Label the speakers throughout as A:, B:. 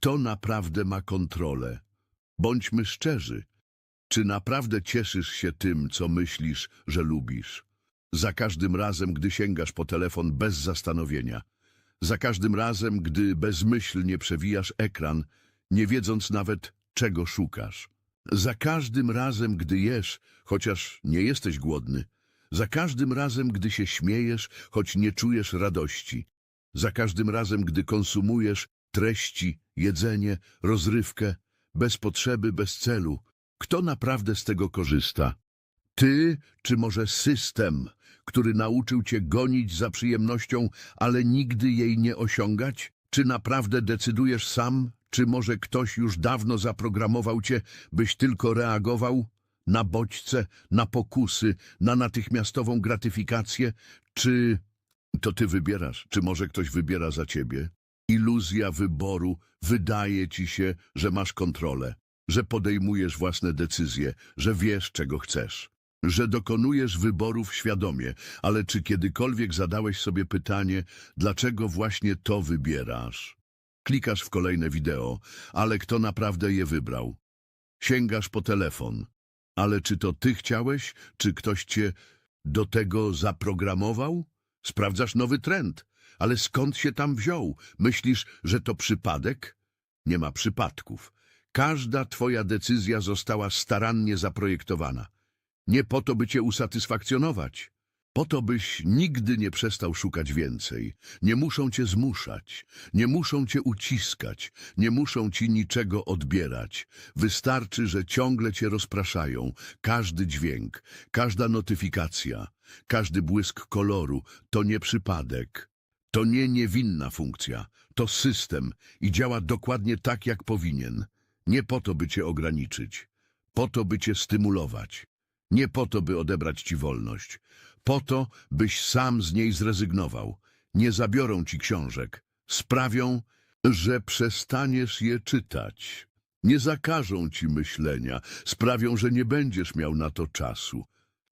A: Kto naprawdę ma kontrolę? Bądźmy szczerzy. Czy naprawdę cieszysz się tym, co myślisz, że lubisz? Za każdym razem, gdy sięgasz po telefon bez zastanowienia. Za każdym razem, gdy bezmyślnie przewijasz ekran, nie wiedząc nawet, czego szukasz. Za każdym razem, gdy jesz, chociaż nie jesteś głodny. Za każdym razem, gdy się śmiejesz, choć nie czujesz radości. Za każdym razem, gdy konsumujesz treści, jedzenie, rozrywkę, bez potrzeby, bez celu. Kto naprawdę z tego korzysta? Ty, czy może system, który nauczył cię gonić za przyjemnością, ale nigdy jej nie osiągać? Czy naprawdę decydujesz sam, czy może ktoś już dawno zaprogramował cię, byś tylko reagował? Na bodźce, na pokusy, na natychmiastową gratyfikację? Czy to ty wybierasz, czy może ktoś wybiera za ciebie? Iluzja wyboru wydaje ci się, że masz kontrolę, że podejmujesz własne decyzje, że wiesz, czego chcesz, że dokonujesz wyborów świadomie, ale czy kiedykolwiek zadałeś sobie pytanie, dlaczego właśnie to wybierasz? Klikasz w kolejne wideo, ale kto naprawdę je wybrał? Sięgasz po telefon, ale czy to ty chciałeś, czy ktoś cię do tego zaprogramował? Sprawdzasz nowy trend, ale skąd się tam wziął? Myślisz, że to przypadek? Nie ma przypadków. Każda twoja decyzja została starannie zaprojektowana. Nie po to, by cię usatysfakcjonować. Po to, byś nigdy nie przestał szukać więcej. Nie muszą cię zmuszać, nie muszą cię uciskać, nie muszą ci niczego odbierać. Wystarczy, że ciągle cię rozpraszają. Każdy dźwięk, każda notyfikacja, każdy błysk koloru to nie przypadek. To nie niewinna funkcja, to system i działa dokładnie tak, jak powinien. Nie po to, by cię ograniczyć, po to, by cię stymulować. Nie po to, by odebrać ci wolność, po to, byś sam z niej zrezygnował. Nie zabiorą ci książek, sprawią, że przestaniesz je czytać. Nie zakażą ci myślenia, sprawią, że nie będziesz miał na to czasu.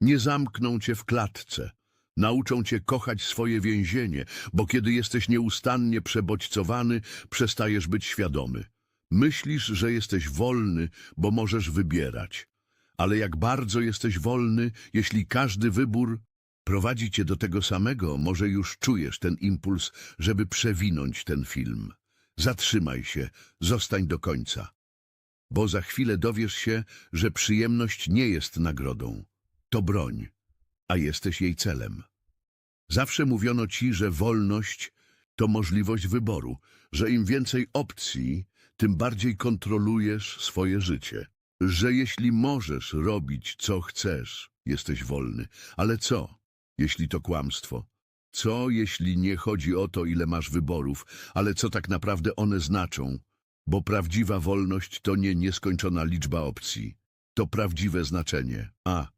A: Nie zamkną cię w klatce. Nauczą cię kochać swoje więzienie, bo kiedy jesteś nieustannie przebodźcowany, przestajesz być świadomy. Myślisz, że jesteś wolny, bo możesz wybierać. Ale jak bardzo jesteś wolny, jeśli każdy wybór prowadzi cię do tego samego, może już czujesz ten impuls, żeby przewinąć ten film. Zatrzymaj się, zostań do końca. Bo za chwilę dowiesz się, że przyjemność nie jest nagrodą. To broń, a jesteś jej celem. Zawsze mówiono ci, że wolność to możliwość wyboru, że im więcej opcji, tym bardziej kontrolujesz swoje życie. Że jeśli możesz robić, co chcesz, jesteś wolny. Ale co, jeśli to kłamstwo? Co, jeśli nie chodzi o to, ile masz wyborów, ale co tak naprawdę one znaczą? Bo prawdziwa wolność to nie nieskończona liczba opcji. To prawdziwe znaczenie. A,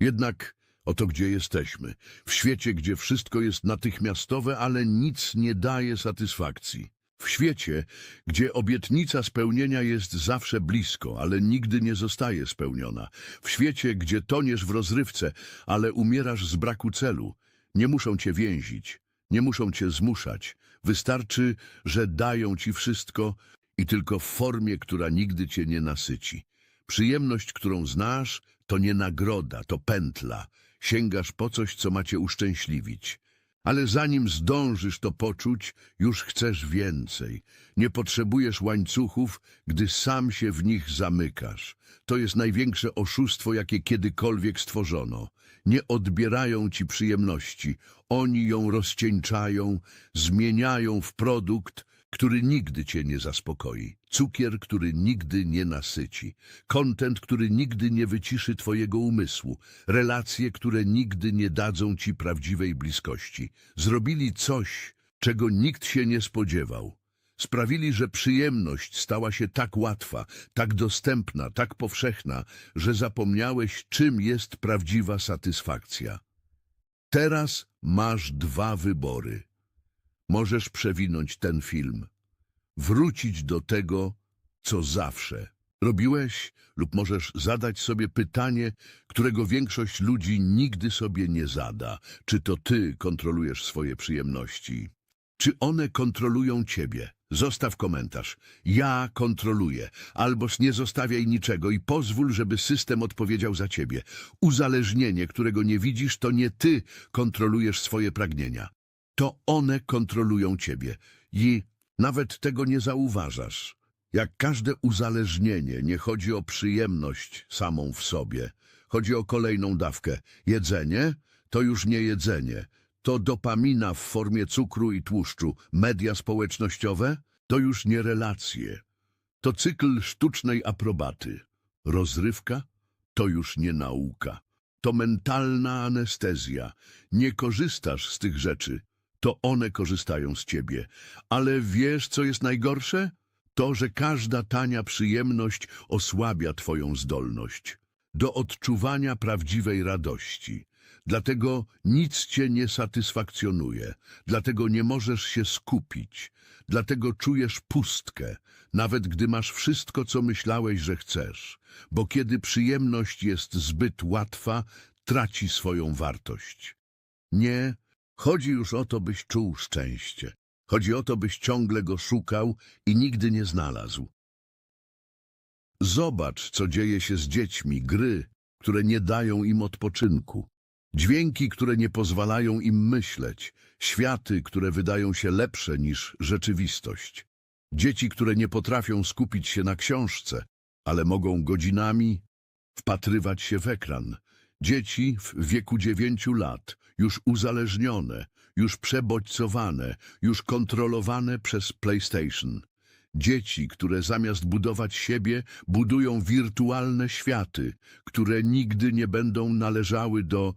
A: jednak oto gdzie jesteśmy. W świecie, gdzie wszystko jest natychmiastowe, ale nic nie daje satysfakcji. W świecie, gdzie obietnica spełnienia jest zawsze blisko, ale nigdy nie zostaje spełniona. W świecie, gdzie toniesz w rozrywce, ale umierasz z braku celu. Nie muszą cię więzić, nie muszą cię zmuszać. Wystarczy, że dają ci wszystko i tylko w formie, która nigdy cię nie nasyci. Przyjemność, którą znasz, to nie nagroda, to pętla. Sięgasz po coś, co macie uszczęśliwić. Ale zanim zdążysz to poczuć, już chcesz więcej. Nie potrzebujesz łańcuchów, gdy sam się w nich zamykasz. To jest największe oszustwo, jakie kiedykolwiek stworzono. Nie odbierają ci przyjemności. Oni ją rozcieńczają, zmieniają w produkt, który nigdy cię nie zaspokoi. Cukier, który nigdy nie nasyci. Kontent, który nigdy nie wyciszy twojego umysłu. Relacje, które nigdy nie dadzą ci prawdziwej bliskości. Zrobili coś, czego nikt się nie spodziewał. Sprawili, że przyjemność stała się tak łatwa, tak dostępna, tak powszechna, że zapomniałeś, czym jest prawdziwa satysfakcja. Teraz masz dwa wybory. Możesz przewinąć ten film, wrócić do tego, co zawsze robiłeś, lub możesz zadać sobie pytanie, którego większość ludzi nigdy sobie nie zada. Czy to ty kontrolujesz swoje przyjemności? Czy one kontrolują ciebie? Zostaw komentarz. Ja kontroluję. Alboż nie zostawiaj niczego i pozwól, żeby system odpowiedział za ciebie. Uzależnienie, którego nie widzisz, to nie ty kontrolujesz swoje pragnienia. To one kontrolują ciebie i nawet tego nie zauważasz. Jak każde uzależnienie, nie chodzi o przyjemność samą w sobie. Chodzi o kolejną dawkę. Jedzenie to już nie jedzenie. To dopamina w formie cukru i tłuszczu. Media społecznościowe to już nie relacje. To cykl sztucznej aprobaty. Rozrywka to już nie nauka. To mentalna anestezja. Nie korzystasz z tych rzeczy. To one korzystają z ciebie. Ale wiesz, co jest najgorsze? To, że każda tania przyjemność osłabia twoją zdolność do odczuwania prawdziwej radości. Dlatego nic cię nie satysfakcjonuje, dlatego nie możesz się skupić, dlatego czujesz pustkę, nawet gdy masz wszystko, co myślałeś, że chcesz, bo kiedy przyjemność jest zbyt łatwa, traci swoją wartość. Nie, chodzi już o to, byś czuł szczęście. Chodzi o to, byś ciągle go szukał i nigdy nie znalazł. Zobacz, co dzieje się z dziećmi, gry, które nie dają im odpoczynku, dźwięki, które nie pozwalają im myśleć, światy, które wydają się lepsze niż rzeczywistość, dzieci, które nie potrafią skupić się na książce, ale mogą godzinami wpatrywać się w ekran. Dzieci w wieku dziewięciu lat, już uzależnione, już przebodźcowane, już kontrolowane przez PlayStation. Dzieci, które zamiast budować siebie, budują wirtualne światy, które nigdy nie będą należały do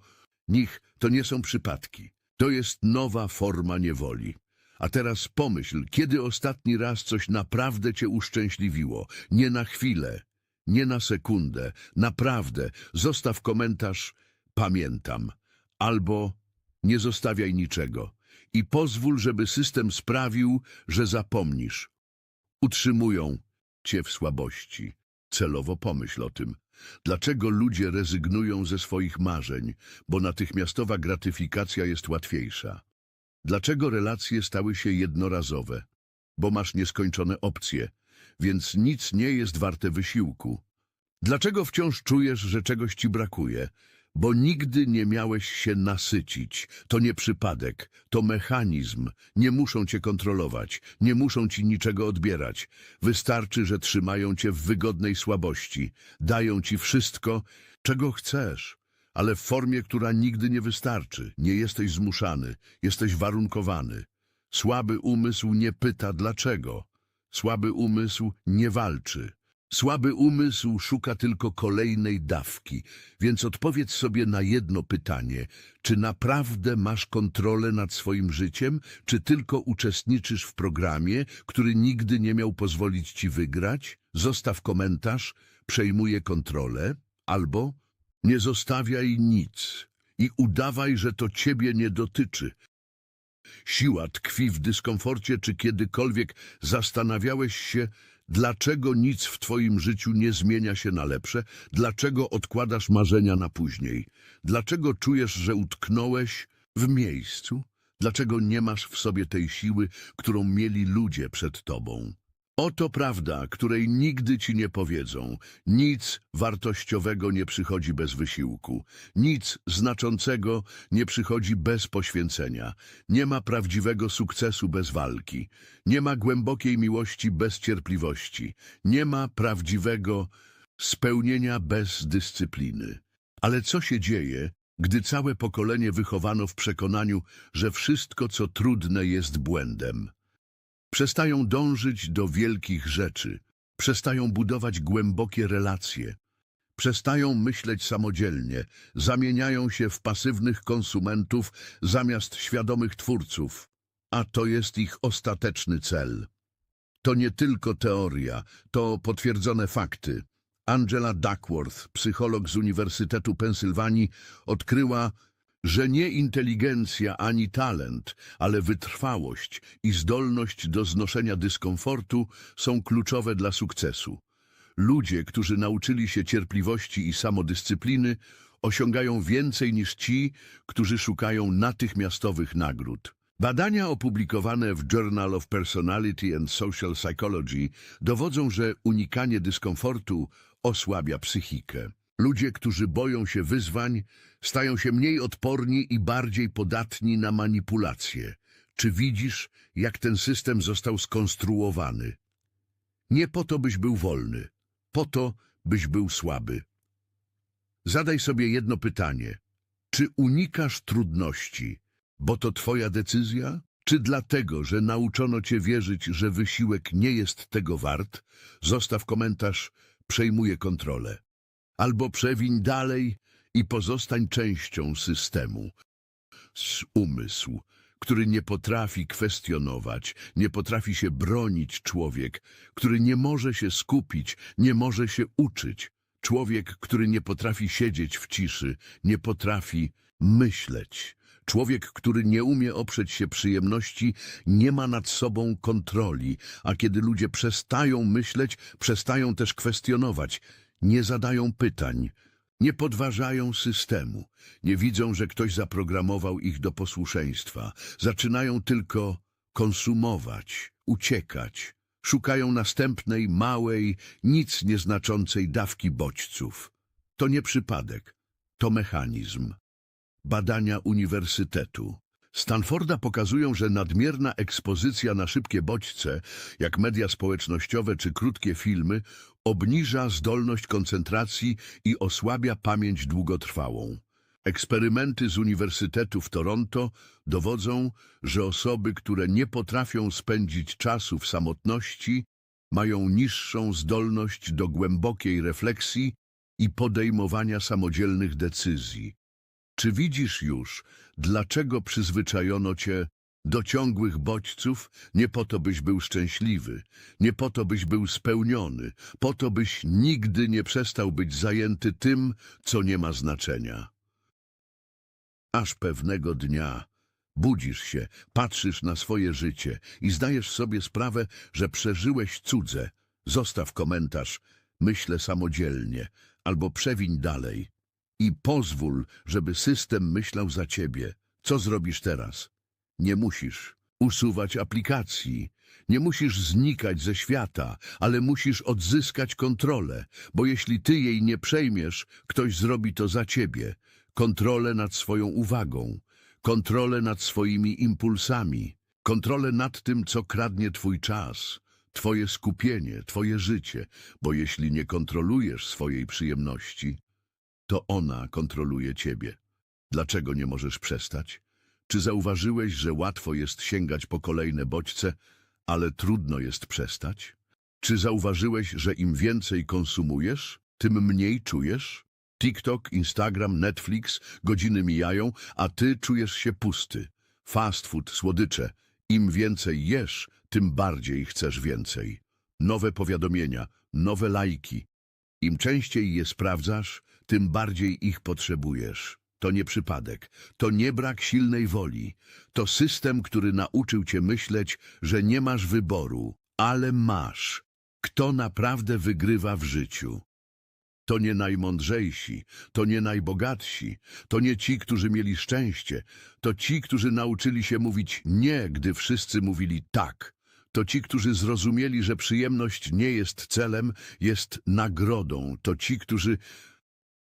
A: nich. To nie są przypadki. To jest nowa forma niewoli. A teraz pomyśl, kiedy ostatni raz coś naprawdę cię uszczęśliwiło? Nie na chwilę, nie na sekundę. Naprawdę. Zostaw komentarz pamiętam. Albo nie zostawiaj niczego. I pozwól, żeby system sprawił, że zapomnisz. Utrzymują cię w słabości. Celowo pomyśl o tym. Dlaczego ludzie rezygnują ze swoich marzeń? Bo natychmiastowa gratyfikacja jest łatwiejsza. Dlaczego relacje stały się jednorazowe? Bo masz nieskończone opcje, więc nic nie jest warte wysiłku. Dlaczego wciąż czujesz, że czegoś ci brakuje? Bo nigdy nie miałeś się nasycić. To nie przypadek, to mechanizm. Nie muszą cię kontrolować, nie muszą ci niczego odbierać. Wystarczy, że trzymają cię w wygodnej słabości. Dają ci wszystko, czego chcesz, ale w formie, która nigdy nie wystarczy. Nie jesteś zmuszany, jesteś warunkowany. Słaby umysł nie pyta dlaczego. Słaby umysł nie walczy. Słaby umysł szuka tylko kolejnej dawki, więc odpowiedz sobie na jedno pytanie. Czy naprawdę masz kontrolę nad swoim życiem, czy tylko uczestniczysz w programie, który nigdy nie miał pozwolić ci wygrać? Zostaw komentarz, przejmuję kontrolę, albo nie zostawiaj nic i udawaj, że to ciebie nie dotyczy. Siła tkwi w dyskomforcie, czy kiedykolwiek zastanawiałeś się, dlaczego nic w twoim życiu nie zmienia się na lepsze, dlaczego odkładasz marzenia na później, dlaczego czujesz, że utknąłeś w miejscu, dlaczego nie masz w sobie tej siły, którą mieli ludzie przed tobą. Oto prawda, której nigdy ci nie powiedzą. Nic wartościowego nie przychodzi bez wysiłku. Nic znaczącego nie przychodzi bez poświęcenia. Nie ma prawdziwego sukcesu bez walki. Nie ma głębokiej miłości bez cierpliwości. Nie ma prawdziwego spełnienia bez dyscypliny. Ale co się dzieje, gdy całe pokolenie wychowano w przekonaniu, że wszystko, co trudne, jest błędem? Przestają dążyć do wielkich rzeczy, przestają budować głębokie relacje, przestają myśleć samodzielnie, zamieniają się w pasywnych konsumentów zamiast świadomych twórców, a to jest ich ostateczny cel. To nie tylko teoria, to potwierdzone fakty. Angela Duckworth, psycholog z Uniwersytetu Pensylwanii, odkryła, że nie inteligencja ani talent, ale wytrwałość i zdolność do znoszenia dyskomfortu są kluczowe dla sukcesu. Ludzie, którzy nauczyli się cierpliwości i samodyscypliny, osiągają więcej niż ci, którzy szukają natychmiastowych nagród. Badania opublikowane w Journal of Personality and Social Psychology dowodzą, że unikanie dyskomfortu osłabia psychikę. Ludzie, którzy boją się wyzwań, stają się mniej odporni i bardziej podatni na manipulacje. Czy widzisz, jak ten system został skonstruowany? Nie po to, byś był wolny, po to, byś był słaby. Zadaj sobie jedno pytanie. Czy unikasz trudności, bo to twoja decyzja? Czy dlatego, że nauczono cię wierzyć, że wysiłek nie jest tego wart? Zostaw komentarz, przejmuję kontrolę. Albo przewiń dalej i pozostań częścią systemu. S umysł, który nie potrafi kwestionować, nie potrafi się bronić człowiek, który nie może się skupić, nie może się uczyć. Człowiek, który nie potrafi siedzieć w ciszy, nie potrafi myśleć. Człowiek, który nie umie oprzeć się przyjemności, nie ma nad sobą kontroli, a kiedy ludzie przestają myśleć, przestają też kwestionować, nie zadają pytań, nie podważają systemu, nie widzą, że ktoś zaprogramował ich do posłuszeństwa, zaczynają tylko konsumować, uciekać, szukają następnej, małej, nic nieznaczącej dawki bodźców. To nie przypadek, to mechanizm. Badania Uniwersytetu. Stanforda pokazują, że nadmierna ekspozycja na szybkie bodźce, jak media społecznościowe czy krótkie filmy, obniża zdolność koncentracji i osłabia pamięć długotrwałą. Eksperymenty z Uniwersytetu w Toronto dowodzą, że osoby, które nie potrafią spędzić czasu w samotności, mają niższą zdolność do głębokiej refleksji i podejmowania samodzielnych decyzji. Czy widzisz już, dlaczego przyzwyczajono cię do ciągłych bodźców? Nie po to, byś był szczęśliwy, nie po to, byś był spełniony, po to, byś nigdy nie przestał być zajęty tym, co nie ma znaczenia. Aż pewnego dnia budzisz się, patrzysz na swoje życie i zdajesz sobie sprawę, że przeżyłeś cudze. Zostaw komentarz, myślę samodzielnie, albo przewiń dalej. I pozwól, żeby system myślał za ciebie. Co zrobisz teraz? Nie musisz usuwać aplikacji, nie musisz znikać ze świata, ale musisz odzyskać kontrolę, bo jeśli ty jej nie przejmiesz, ktoś zrobi to za ciebie. Kontrolę nad swoją uwagą, kontrolę nad swoimi impulsami, kontrolę nad tym, co kradnie twój czas, twoje skupienie, twoje życie, bo jeśli nie kontrolujesz swojej przyjemności, to ona kontroluje ciebie. Dlaczego nie możesz przestać? Czy zauważyłeś, że łatwo jest sięgać po kolejne bodźce, ale trudno jest przestać? Czy zauważyłeś, że im więcej konsumujesz, tym mniej czujesz? TikTok, Instagram, Netflix, godziny mijają, a ty czujesz się pusty. Fast food, słodycze. Im więcej jesz, tym bardziej chcesz więcej. Nowe powiadomienia, nowe lajki. Im częściej je sprawdzasz, tym bardziej ich potrzebujesz. To nie przypadek, to nie brak silnej woli. To system, który nauczył cię myśleć, że nie masz wyboru, ale masz. Kto naprawdę wygrywa w życiu? To nie najmądrzejsi, to nie najbogatsi, to nie ci, którzy mieli szczęście, to ci, którzy nauczyli się mówić nie, gdy wszyscy mówili tak. To ci, którzy zrozumieli, że przyjemność nie jest celem, jest nagrodą. To ci, którzy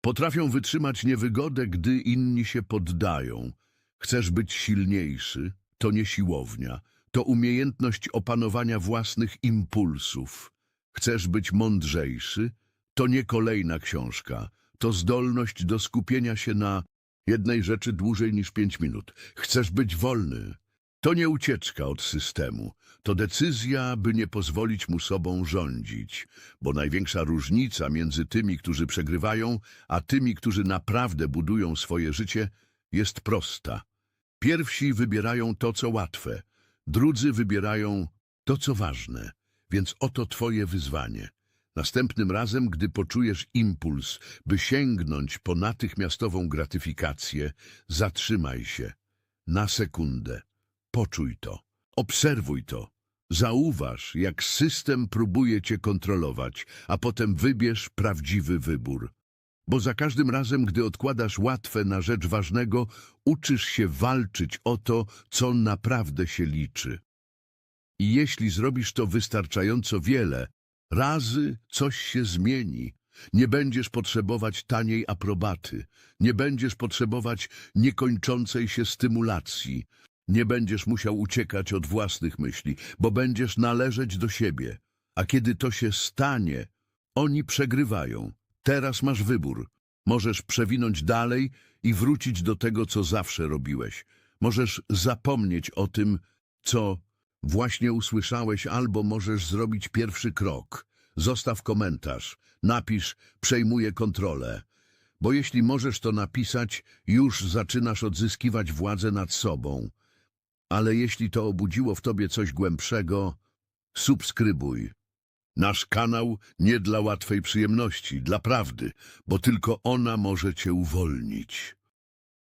A: potrafią wytrzymać niewygodę, gdy inni się poddają. Chcesz być silniejszy? To nie siłownia. To umiejętność opanowania własnych impulsów. Chcesz być mądrzejszy? To nie kolejna książka. To zdolność do skupienia się na jednej rzeczy dłużej niż pięć minut. Chcesz być wolny? To nie ucieczka od systemu. To decyzja, by nie pozwolić mu sobą rządzić. Bo największa różnica między tymi, którzy przegrywają, a tymi, którzy naprawdę budują swoje życie, jest prosta. Pierwsi wybierają to, co łatwe, drudzy wybierają to, co ważne. Więc oto twoje wyzwanie. Następnym razem, gdy poczujesz impuls, by sięgnąć po natychmiastową gratyfikację, zatrzymaj się na sekundę. Poczuj to, obserwuj to. Zauważ, jak system próbuje cię kontrolować, a potem wybierz prawdziwy wybór. Bo za każdym razem, gdy odkładasz łatwe na rzecz ważnego, uczysz się walczyć o to, co naprawdę się liczy. I jeśli zrobisz to wystarczająco wiele, razy coś się zmieni. Nie będziesz potrzebować taniej aprobaty, nie będziesz potrzebować niekończącej się stymulacji, nie będziesz musiał uciekać od własnych myśli, bo będziesz należeć do siebie. A kiedy to się stanie, oni przegrywają. Teraz masz wybór. Możesz przewinąć dalej i wrócić do tego, co zawsze robiłeś. Możesz zapomnieć o tym, co właśnie usłyszałeś, albo możesz zrobić pierwszy krok. Zostaw komentarz, napisz przejmuję kontrolę. Bo jeśli możesz to napisać, już zaczynasz odzyskiwać władzę nad sobą. Ale jeśli to obudziło w tobie coś głębszego, subskrybuj. Nasz kanał nie dla łatwej przyjemności, dla prawdy, bo tylko ona może cię uwolnić.